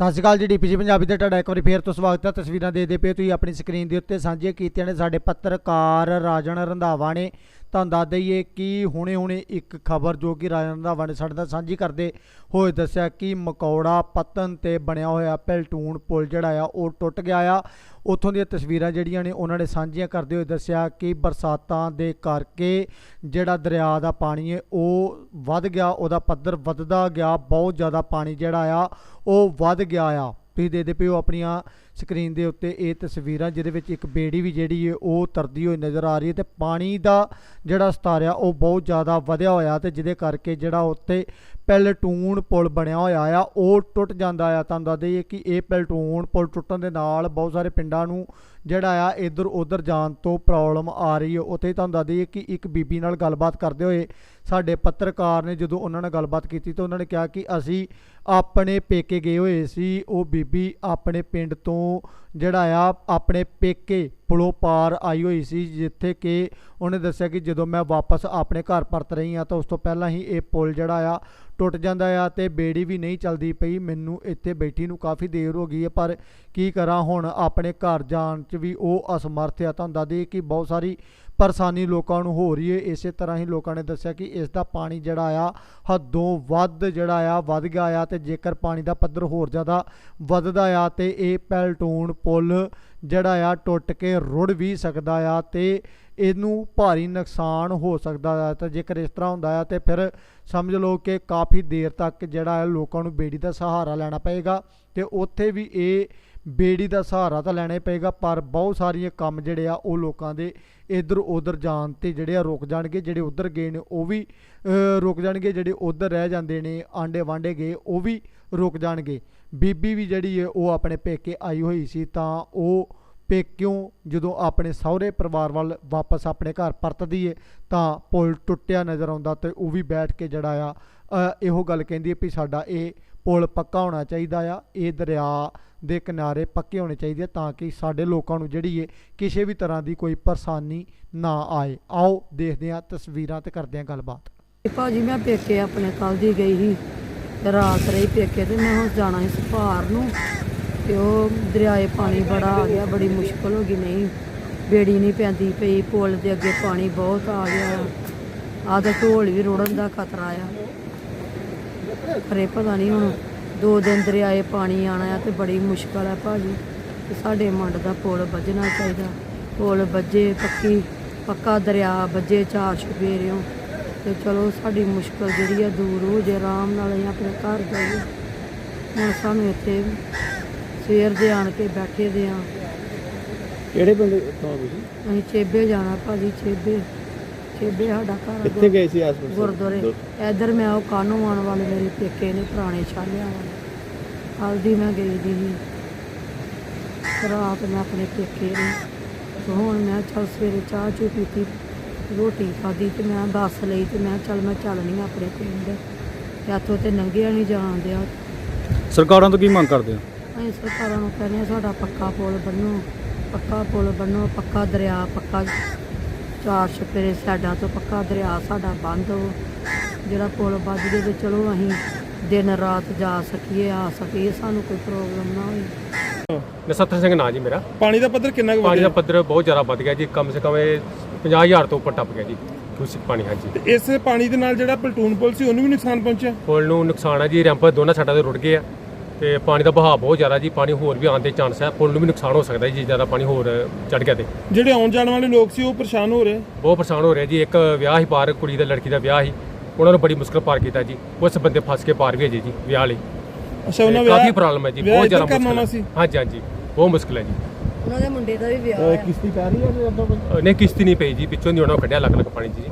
ਸਤਿ ਸ਼੍ਰੀ ਅਕਾਲ ਜੀ, ਡੀਪੀਜੀ ਪੰਜਾਬੀ ਤੇ ਤੁਹਾਡਾ ਇੱਕ ਵਾਰੀ ਫੇਰ ਤੋਂ ਸਵਾਗਤ ਹੈ। ਤਸਵੀਰਾਂ ਦੇ ਦੇ ਪਏ ਤੁਸੀਂ ਆਪਣੀ ਸਕਰੀਨ ਦੇ ਉੱਤੇ ਸਾਂਝੀਆਂ ਕੀਤੀਆਂ ਨੇ ਸਾਡੇ ਪੱਤਰਕਾਰ ਰਾਜਣ ਰੰਧਾਵਾ ਨੇ। ਤੁਹਾਨੂੰ ਦੱਸ ਦਈਏ ਕਿ ਹੁਣੇ-ਹੁਣੇ ਇੱਕ ਖਬਰ ਜੋ ਕਿ ਰਾਜਨ ਰੰਧਾਵਾ ਨੇ ਸਾਡੇ ਨਾਲ ਸਾਂਝੀ ਕਰਦੇ ਹੋਏ ਦੱਸਿਆ ਕਿ ਮਕੌੜਾ ਪਤਨ ਤੇ ਬਣਿਆ ਹੋਇਆ ਪੈਲਟੂਨ ਪੁਲ ਜਿਹੜਾ ਆ, ਉਹ ਟੁੱਟ ਗਿਆ ਆ। ਉੱਥੋਂ ਦੀਆਂ ਤਸਵੀਰਾਂ ਜਿਹੜੀਆਂ ਨੇ ਉਹਨਾਂ ਨੇ ਸਾਂਝੀਆਂ ਕਰਦੇ ਹੋਏ ਦੱਸਿਆ ਕਿ ਬਰਸਾਤਾਂ ਦੇ ਕਰਕੇ ਜਿਹੜਾ ਦਰਿਆ ਦਾ ਪਾਣੀ ਹੈ, ਉਹ ਵੱਧ ਗਿਆ, ਉਹਦਾ ਪੱਧਰ ਵੱਧਦਾ ਗਿਆ, ਬਹੁਤ ਜ਼ਿਆਦਾ ਪਾਣੀ ਜਿਹੜਾ ਆ, ਉਹ ਵੱਧ ਗਿਆ ਆ। ਤੁਸੀਂ ਦੇਖਦੇ ਪਿਓ ਆਪਣੀਆਂ ਸਕਰੀਨ ਦੇ ਉੱਤੇ ਇਹ ਤਸਵੀਰਾਂ, ਜਿਹਦੇ ਵਿੱਚ ਇੱਕ ਬੇੜੀ ਵੀ ਜਿਹੜੀ ਹੈ ਉਹ ਤਰਦੀ ਹੋਈ ਨਜ਼ਰ ਆ ਰਹੀ ਹੈ ਤੇ ਪਾਣੀ ਦਾ ਜਿਹੜਾ ਸਤਰ ਆ ਉਹ ਬਹੁਤ ਜ਼ਿਆਦਾ ਵਧਿਆ ਹੋਇਆ ਤੇ ਜਿਹਦੇ ਕਰਕੇ ਜਿਹੜਾ ਉੱਤੇ ਪੈਲਟੂਨ ਪੁਲ ਬਣਿਆ ਹੋਇਆ ਆ, ਉਹ ਟੁੱਟ ਜਾਂਦਾ ਆ। ਤੁਹਾਨੂੰ ਦੱਸ ਦਈਏ ਕਿ ਇਹ ਪੈਲਟੂਨ ਪੁਲ ਟੁੱਟਣ ਦੇ ਨਾਲ ਬਹੁਤ ਸਾਰੇ ਪਿੰਡਾਂ ਨੂੰ ਜਿਹੜਾ ਆ, ਇਧਰ ਉਧਰ ਜਾਣ ਤੋਂ ਪ੍ਰੋਬਲਮ ਆ ਰਹੀ ਹੈ ਉੱਥੇ ਤੁਹਾਨੂੰ ਦੱਸ ਦਈਏ ਕਿ ਇੱਕ ਬੀਬੀ ਨਾਲ ਗੱਲਬਾਤ ਕਰਦੇ ਹੋਏ ਸਾਡੇ ਪੱਤਰਕਾਰ ਨੇ ਜਦੋਂ ਉਹਨਾਂ ਨਾਲ ਗੱਲਬਾਤ ਕੀਤੀ ਤਾਂ ਉਹਨਾਂ ਨੇ ਕਿਹਾ ਕਿ ਅਸੀਂ ਆਪਣੇ ਪੇਕੇ ਗਏ ਹੋਏ ਸੀ। ਉਹ ਬੀਬੀ ਆਪਣੇ ਪਿੰਡ ਤੋਂ ਜਿਹੜਾ ਆ, ਆਪਣੇ ਪੇਕੇ ਪੁਲੋਂ ਪਾਰ ਆਈ ਹੋਈ ਸੀ, ਜਿੱਥੇ ਕਿ ਉਹਨੇ ਦੱਸਿਆ ਕਿ ਜਦੋਂ ਮੈਂ ਵਾਪਸ ਆਪਣੇ ਘਰ ਪਰਤ ਰਹੀ ਹਾਂ ਤਾਂ ਉਸ ਤੋਂ ਪਹਿਲਾਂ ਹੀ ਇਹ ਪੁਲ ਜਿਹੜਾ ਆ ਟੁੱਟ ਜਾਂਦਾ ਆ ਤੇ ਬੇੜੀ ਵੀ ਨਹੀਂ ਚੱਲਦੀ ਪਈ। ਮੈਨੂੰ ਇੱਥੇ ਬੈਠੀ ਨੂੰ ਕਾਫੀ ਦੇਰ ਹੋ ਗਈ ਹੈ, ਪਰ ਕੀ ਕਰਾਂ ਹੁਣ ਆਪਣੇ ਘਰ ਜਾਣ 'ਚ ਵੀ ਉਹ ਅਸਮਰਥ ਆ। ਤੁਹਾਨੂੰ ਦੱਸ ਦਈਏ ਕਿ ਬਹੁਤ ਸਾਰੀ ਪਰੇਸ਼ਾਨੀ ਲੋਕਾਂ ਨੂੰ ਹੋ ਰਹੀ ਹੈ। ਇਸੇ ਤਰ੍ਹਾਂ ਹੀ ਲੋਕਾਂ ਨੇ ਦੱਸਿਆ ਕਿ ਇਸ ਦਾ ਪਾਣੀ ਜਿਹੜਾ ਆ, ਹੱਦੋਂ ਵੱਧ ਜਿਹੜਾ ਆ, ਵੱਧ ਗਿਆ ਆ ਤੇ ਜੇਕਰ ਪਾਣੀ ਦਾ ਪੱਧਰ ਹੋਰ ਜ਼ਿਆਦਾ ਵੱਧਦਾ ਆ ਤੇ ਇਹ ਪੈਲਟੂਨ ਪੁਲ ਜਿਹੜਾ ਆ ਟੁੱਟ ਕੇ ਰੁੜ ਵੀ ਸਕਦਾ ਆ ਤੇ ਇਹਨੂੰ ਭਾਰੀ ਨੁਕਸਾਨ ਹੋ ਸਕਦਾ ਆ। ਤਾਂ ਜੇਕਰ ਇਸ ਤਰ੍ਹਾਂ ਹੁੰਦਾ ਆ ਤੇ ਫਿਰ ਸਮਝ ਲਓ ਕਿ ਕਾਫੀ ਦੇਰ ਤੱਕ ਜਿਹੜਾ ਹੈ ਲੋਕਾਂ ਨੂੰ ਬੇੜੀ ਦਾ ਸਹਾਰਾ ਲੈਣਾ ਪਏਗਾ ਤੇ ਉੱਥੇ ਵੀ ਇਹ ਬੇੜੀ ਦਾ ਸਹਾਰਾ ਤਾਂ ਲੈਣਾ ਹੀ ਪਏਗਾ, ਪਰ ਬਹੁਤ ਸਾਰੀਆਂ ਕੰਮ ਜਿਹੜੇ ਆ ਉਹ ਲੋਕਾਂ ਦੇ ਇਧਰ ਉਧਰ ਜਾਣ ਤੇ ਜਿਹੜੇ ਆ ਰੁਕ ਜਾਣਗੇ, ਜਿਹੜੇ ਉਧਰ ਗਏ ਨੇ ਉਹ ਵੀ ਰੁਕ ਜਾਣਗੇ, ਜਿਹੜੇ ਉਧਰ ਰਹਿ ਜਾਂਦੇ ਨੇ, ਆਂਡੇ ਵਾਂਡੇ ਗਏ, ਉਹ ਵੀ ਰੁਕ ਜਾਣਗੇ। ਬੀਬੀ ਵੀ ਜਿਹੜੀ ਹੈ ਉਹ ਆਪਣੇ ਪੇਕੇ ਆਈ ਹੋਈ ਸੀ ਤਾਂ ਉਹ ਪੇਕਿਓਂ ਜਦੋਂ ਆਪਣੇ ਸਹੁਰੇ ਪਰਿਵਾਰ ਵੱਲ ਵਾਪਸ ਆਪਣੇ ਘਰ ਪਰਤਦੀ ਏ ਤਾਂ ਪੁਲ ਟੁੱਟਿਆ ਨਜ਼ਰ ਆਉਂਦਾ ਤੇ ਉਹ ਵੀ ਬੈਠ ਕੇ ਜਿਹੜਾ ਆ ਇਹੋ ਗੱਲ ਕਹਿੰਦੀ ਹੈ ਵੀ ਸਾਡਾ ਇਹ ਪੁਲ ਪੱਕਾ ਹੋਣਾ ਚਾਹੀਦਾ ਆ, ਇਹ ਦਰਿਆ ਦੇ ਕਿਨਾਰੇ ਪੱਕੇ ਹੋਣੇ ਚਾਹੀਦੇ ਆ ਤਾਂ ਕਿ ਸਾਡੇ ਲੋਕਾਂ ਨੂੰ ਜਿਹੜੀ ਏ ਕਿਸੇ ਵੀ ਤਰ੍ਹਾਂ ਦੀ ਕੋਈ ਪਰੇਸ਼ਾਨੀ ਨਾ ਆਏ। ਆਓ ਦੇਖਦੇ ਹਾਂ, ਤਸਵੀਰਾਂ ਤੇ ਕਰਦੇ ਹਾਂ ਗੱਲਬਾਤ। ਭਾਜੀ ਮੈਂ ਪੇਕੇ ਆਪਣੇ ਕੱਲ ਦੀ ਗਈ ਸੀ, ਤੇ ਰਾਤ ਰਹੀ ਪੇਕੇ ਤੇ ਮੈਂ ਹੁਣ ਜਾਣਾ ਸੀ ਭਾਰ ਨੂੰ, ਤੇ ਉਹ ਦਰਿਆਏ ਪਾਣੀ ਬੜਾ ਆ ਗਿਆ, ਬੜੀ ਮੁਸ਼ਕਲ ਹੋ ਗਈ, ਨਹੀਂ, ਬੇੜੀ ਨਹੀਂ ਪੈਂਦੀ ਪਈ, ਪੁਲ ਦੇ ਅੱਗੇ ਪਾਣੀ ਬਹੁਤ ਆ ਗਿਆ। ਆਹ ਤਾਂ ਢੋਲ ਵੀ ਰੁੜਨ ਦਾ ਖਤਰਾ ਆ। ਪਰੇ ਪਤਾ ਨਹੀਂ ਹੁਣ ਦੋ ਦਿਨ ਦਰਿਆਏ ਪਾਣੀ ਆਣਾ ਆ ਤੇ ਬੜੀ ਮੁਸ਼ਕਲ ਆ ਭਾਜੀ। ਤੇ ਸਾਡੇ ਮੰਡ ਦਾ ਪੁਲ ਵੱਜਣਾ ਚਾਹੀਦਾ। ਪੁਲ ਵੱਜੇ ਪੱਕੀ ਪੱਕਾ ਦਰਿਆ ਵੱਜੇ ਚਾਰ ਛੁਪੇਰਿਓ ਤੇ ਚਲੋ ਸਾਡੀ ਮੁਸ਼ਕਲ ਜਿਹੜੀ ਆ ਦੂਰ ਹੋ ਜੇ ਆਰਾਮ ਨਾਲ ਅਸੀਂ ਆਪਣੇ ਘਰ ਜਾਈਏ। ਹੁਣ ਸਾਨੂੰ ਇੱਥੇ ਸਵੇਰ ਦੇ ਆਣ ਕੇ ਬੈਠੇ ਦੇ ਆ। ਕਿਹੜੇ ਪਿੰਡ ਤੋਂ ਤੁਸੀਂ? ਅਸੀਂ ਚੇਬੇ ਜਾਣਾ ਭਾਜੀ ਚੇਬੇ। ਚੇਬੇ ਸਾਡਾ ਘਰ ਆ ਕਿੱਥੇ ਗਏ ਸੀ ਆਸ-ਪਾਸ ਗੁਰਦੁਆਰੇ। ਇਧਰ ਮੈਂ ਉਹ ਕਾਨੂੰ ਆਉਣ ਵਾਲੇ ਮੇਰੇ ਪੇਕੇ ਨੇ ਪੁਰਾਣੇ ਛਾਲਿਆਂ ਵਾਲੇ। ਹਲਦੀ ਮੈਂ ਗਈ ਦੀ ਸੀ। ਰਾਤ ਮੈਂ ਆਪਣੇ ਪੇਕੇ ਨੇ ਹੁਣ ਮੈਂ ਚੱਲ ਸਵੇਰੇ ਚਾਹ ਚੂ ਪੀਤੀ ਰੋਟੀ ਖਾਧੀ ਤੇ ਮੈਂ ਬੱਸ ਲਈ ਤੇ ਮੈਂ ਚੱਲ ਮੈਂ ਚੱਲਣੀ ਆਪਣੇ ਪਿੰਡ। ਤੇ ਇੱਥੋਂ ਤੇ ਨੰਗਿਆ ਨਹੀਂ ਜਾਣ ਦਿਆ। ਸਰਕਾਰਾਂ ਤੋਂ ਕੀ ਮੰਗ ਕਰਦੇ ਹੋ? ਅਸੀਂ ਸਰਕਾਰਾਂ ਨੂੰ ਕਹਿੰਦੇ ਹਾਂ ਸਾਡਾ ਪੱਕਾ ਪੁਲ ਬੰਨੋ ਪੱਕਾ ਪੁਲ ਬੰਨੋ ਪੱਕਾ ਦਰਿਆ ਪੱਕਾ ਚਾਰ ਛਪੇਰੇ ਸਾਡਾ ਤੋਂ ਪੱਕਾ ਦਰਿਆ ਸਾਡਾ ਬੰਦ ਹੋ। ਜਿਹੜਾ ਪੁਲ ਵੱਜ ਜੇ ਤੇ ਚਲੋ ਅਸੀਂ ਦਿਨ ਰਾਤ ਜਾ ਸਕੀਏ ਆ ਸਕੀਏ ਸਾਨੂੰ ਕੋਈ ਪ੍ਰੋਬਲਮ ਨਾ ਹੋਈ ਨਸੱਤਰ ਸਿੰਘ ਨਾਂ ਜੀ ਮੇਰਾ। ਪਾਣੀ ਦਾ ਪੱਧਰ ਕਿੰਨਾ ਕੁ ਪਾਣੀ ਦਾ ਪੱਧਰ ਬਹੁਤ ਜ਼ਿਆਦਾ ਵੱਧ ਗਿਆ ਜੀ ਕਮ ਸੇ ਕਮ ਇਹ 50000 ਤੋਂ ਉੱਪਰ ਟੱਪ ਗਿਆ ਜੀ ਦੂਸ਼ਿਤ ਪਾਣੀ ਹਾਂਜੀ। ਤੇ ਇਸ ਪਾਣੀ ਦੇ ਨਾਲ ਜਿਹੜਾ ਪਲਟੂਨ ਪੁਲ ਸੀ ਉਹਨੂੰ ਵੀ ਨੁਕਸਾਨ ਪਹੁੰਚਿਆ? ਪੁਲ ਨੂੰ ਨੁਕਸਾਨ ਹੈ ਜੀ ਰੈਂਪ ਦੋਨਾਂ ਸਾਈਡਾਂ ਤੇ ਰੁੜ ਗਏ ਆ। ਤੇ ਪਾਣੀ ਦਾ ਵਹਾਅ ਬਹੁਤ ਜ਼ਿਆਦਾ ਜੀ ਪਾਣੀ ਹੋਰ ਵੀ ਆਉਣ ਦੇ ਚਾਂਸ ਹੈ। ਪੁਲ ਨੂੰ ਵੀ ਨੁਕਸਾਨ ਹੋ ਸਕਦਾ ਜੀ ਜ਼ਿਆਦਾ ਪਾਣੀ ਹੋਰ ਚੜ ਗਿਆ ਤੇ। ਜਿਹੜੇ ਆਉਣ ਜਾਣ ਵਾਲੇ ਲੋਕ ਸੀ ਉਹ ਪਰੇਸ਼ਾਨ ਹੋ ਰਹੇ? ਬਹੁਤ ਪਰੇਸ਼ਾਨ ਹੋ ਰਿਹਾ ਜੀ। ਇੱਕ ਵਿਆਹ ਹੀ ਪਾਰ ਕੁੜੀ ਦਾ ਲੜਕੀ ਦਾ ਵਿਆਹ ਸੀ ਉਹਨਾਂ ਨੂੰ ਬੜੀ ਮੁਸ਼ਕਲ ਪਾਰ ਕੀਤਾ ਜੀ। ਉਸ ਬੰਦੇ ਫਸ ਕੇ ਪਾਰ ਵੀ ਹੈ ਜੀ ਵਿਆਹ ਲਈ। ਅੱਛਾ ਉਹਨਾਂ ਤੇ ਕਾਫੀ ਪ੍ਰੋਬਲਮ ਹੈ ਜੀ ਵਿਆਹ ਬਹੁਤ ਜ਼ਿਆਦਾ ਮੁਸ਼ਕਲ ਹੈ। ਹਾਂਜੀ ਹਾਂਜੀ ਬਹੁਤ ਮੁਸ਼ਕਲ ਹੈ ਜੀ। ਉਹਨਾਂ ਦੇ ਮੁੰਡੇ ਦਾ ਵੀ ਵਿਆਹ ਆ ਕਿਸ਼ਤੀ ਪੈ ਰਹੀ ਹੈ ਜਦੋਂ ਨਹੀਂ ਕਿਸ਼ਤੀ ਨਹੀਂ ਪਈ ਜੀ ਪਿੱਛੋਂ ਦੀ ਉਹਨਾਂ ਕੱਢਿਆ ਲੱਗ ਲੱਗ ਪਾਣੀ ਜੀ।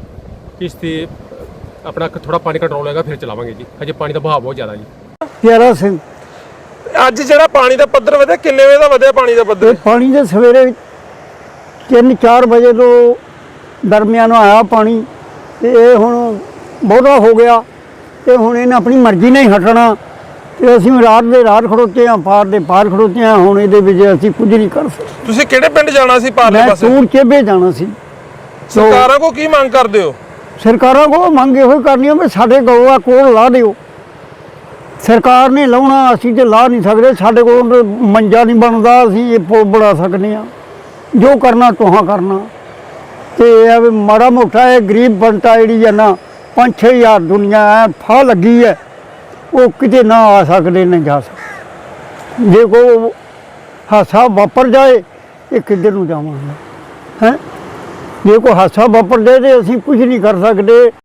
ਕਿਸ਼ਤੀ ਆਪਣਾ ਥੋੜਾ ਪਾਣੀ ਕੰਟਰੋਲ ਹੋਏਗਾ ਫਿਰ ਚਲਾਵਾਂਗੇ ਜੀ। ਹਜੇ ਪਾਣੀ ਦਾ ਵਹਾਅ ਬਹੁਤ ਜ਼ਿਆਦਾ ਜੀ। ਪਿਆਰਾ ਸਿੰਘ ਅੱਜ ਜਿਹੜਾ ਪਾਣੀ ਦਾ ਪੱਧਰ ਵਧਿਆ ਕਿੰਨੇ ਵਜੇ ਦਾ ਵਧਿਆ ਪਾਣੀ ਦਾ ਪੱਧਰ? ਇਹ ਪਾਣੀ ਦੇ ਸਵੇਰੇ 3-4 ਵਜੇ ਤੋਂ ਦਰਮਿਆਨ ਆਇਆ ਪਾਣੀ ਤੇ ਇਹ ਹੁਣ ਬਹੁਤਾ ਹੋ ਗਿਆ ਤੇ ਹੁਣ ਇਹਨੇ ਆਪਣੀ ਮਰਜ਼ੀ ਨਾਲ ਹੀ ਹਟਣਾ ਤੇ ਅਸੀਂ ਰਾਤ ਦੇ ਰਾਤ ਖੜੋਤੇ ਆ ਪਾਰ ਦੇ ਪਾਰ ਖੜੋਤੇ ਆ ਹੁਣ ਇਹਦੇ ਵਿੱਚ ਅਸੀਂ ਕੁਝ ਨਹੀਂ ਕਰ ਸਕਦੇ। ਤੁਸੀਂ ਕਿਹੜੇ ਪਿੰਡ ਜਾਣਾ ਸੀ ਪਾਰਲੇ ਮੈਂ ਪਾਸੇ? ਟੂਰ ਚੇਬੇ ਜਾਣਾ ਸੀ। ਸਰਕਾਰਾਂ ਕੋ ਕੀ ਮੰਗ ਕਰਦੇ ਹੋ? ਸਰਕਾਰਾਂ ਕੋਲ ਮੰਗ ਇਹੋ ਕਰਨੀ ਆ ਵੀ ਸਾਡੇ ਗਊਆ ਕੋਲ ਲਾ ਦਿਓ। ਸਰਕਾਰ ਨੇ ਲਾਉਣਾ, ਅਸੀਂ ਤੇ ਲਾ ਨਹੀਂ ਸਕਦੇ। ਸਾਡੇ ਕੋਲ ਮੰਜਾ ਨਹੀਂ ਬਣਦਾ, ਅਸੀਂ ਇਹ ਪੁਲ ਬਣਾ ਸਕਦੇ ਆ ਜੋ ਕਰਨਾ, ਤੁਹਾਂ ਕਰਨਾ। ਤੇ ਇਹ ਵੀ ਮਾੜਾ ਮੋਟਾ ਇਹ ਗਰੀਬ ਬੰਟਾ ਜਿਹੜੀ ਹੈ ਨਾ 5-6000 ਦੁਨੀਆ ਐ ਫਾ ਲੱਗੀ ਹੈ ਉਹ ਕਿਤੇ ਨਾ ਆ ਸਕਦੇ ਨਾ ਜਾ ਸਕਦੇ। ਜੇ ਕੋ ਹਾਸਾ ਵਾਪਰ ਜਾਏ, ਇਹ ਕਿੱਧਰ ਨੂੰ ਜਾਵਾਂਗੇ? ਹੈ? ਜੇ ਕੋ ਹਾਸਾ ਵਾਪਰ ਜਾਏ ਤੇ ਅਸੀਂ ਕੁਝ ਨਹੀਂ ਕਰ ਸਕਦੇ।